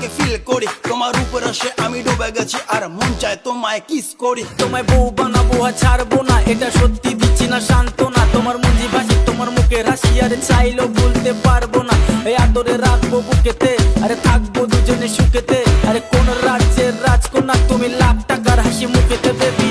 তোমাকে ফিল করি। তোমার উপর আসে আমি ডুবে গেছি, আর মন চায় তোমায় কিস করি। তোমায় বউ বানাবো আর ছাড়বো না, এটা সত্যি দিচ্ছি না, শান্ত না। তোমার মুঞ্জি ভাসি, তোমার মুখের হাসি, আর চাইলেও বলতে পারব না। এই আদরে রাখব বুকেতে, আরে থাকব দুজনে সুখেতে। আরে কোন রাজ্যের রাজকন্যা, তুমি লাখ টাকার হাসি মুখেতে বেবি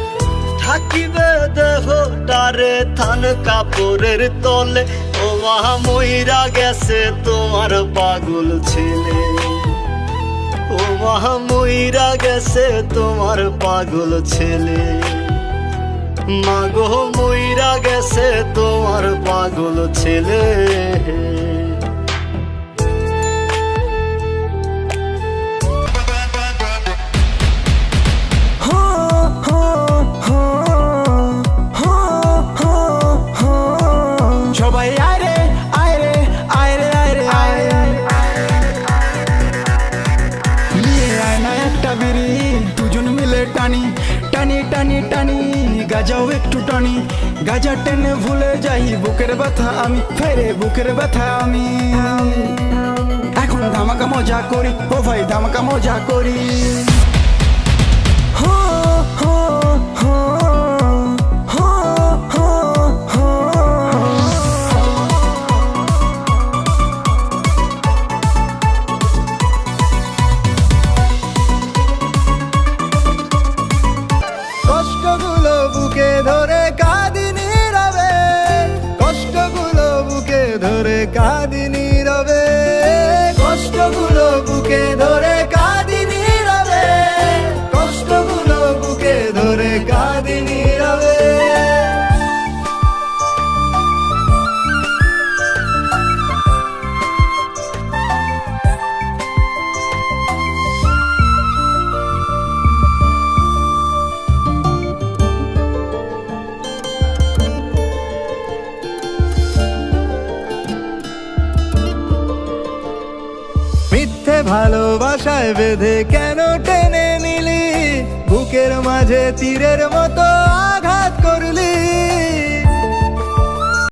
থাকিবে দেহটারে থান কাপড়ের তলে। ও মহা মইরা গেছে তোমার পাগল ছেলে। ও মহা মইরা গেছে তোমার পাগল ছেলে। মাগো মইরা গেছে তোমার পাগল ছেলে। একটা দুজন মিলে টানি টানি টানি টানি গাজাও একটু টানি। গাজা টেনে ভুলে যাই বুকের ব্যথা আমি ফেরে বুকের ব্যথা আমি। এখন ধামাকা মজা করি ও ভাই ধামাকা মজা করি। হো, হো, হো, ভালোবাসায় বেঁধে কেন টেনে নিলি? বুকের মাঝে তীরের মতো আঘাত করলি?